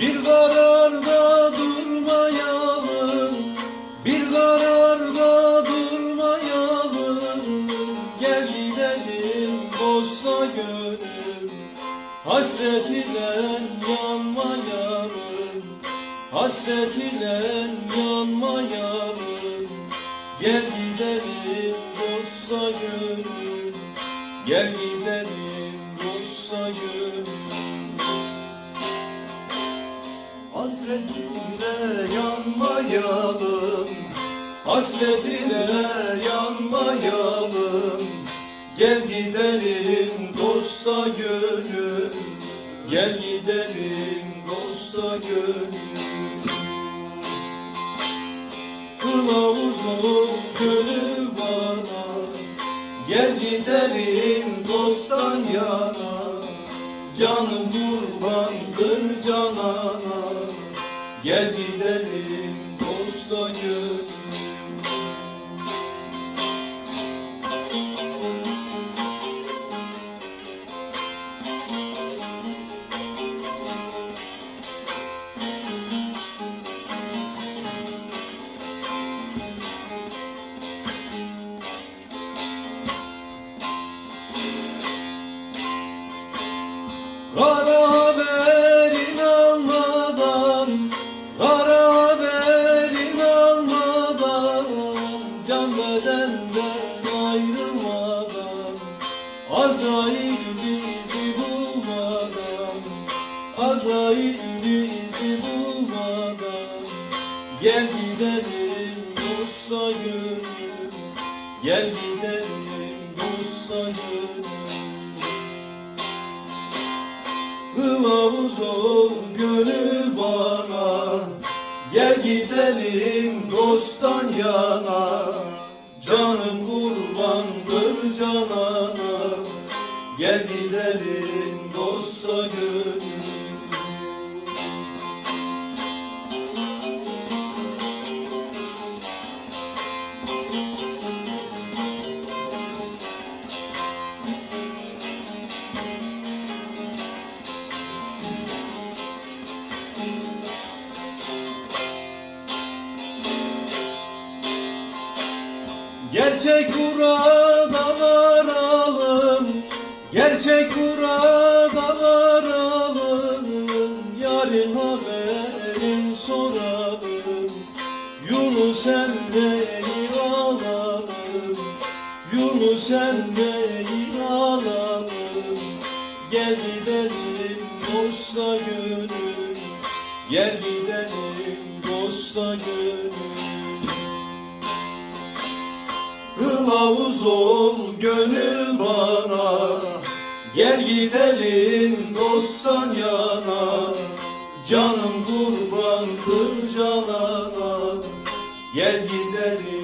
Bir kararda durmayalım Bir kararda durmayalım. Gel gidelim dosta gönül Hasret ile yanmayalım. Hasret ile yanmayalım. Gel gidelim dosta gönül Gel gidelim dosta gönül Hasretine yanmayalım. Hasretine yanmayalım. Gel gidelim dosta gönül. Gel gidelim dosta gönül. Kılavuz ol gönül bana. Gel gidelim dosttan yana. Canım kurbandır canana Gel gidelim dosta Gel gidelim dosta gönül Gel gidelim dosta gönül Kılavuz ol gönül bana. Gel gidelim dosttan yana. Canım kurbandır canana. Gel gidelim dosta gönül Gerçek burada varalım Gerçek burada varalım Yarın haberin soralım Yunus Emre'yi alalım Yunus Emre'yi alalım Gel gidelim dosta gönül Gel gidelim dosta gönül Kılavuz ol gönül bana Gel gidelim dosttan yana. Canım kurbandır canana Gel gidelim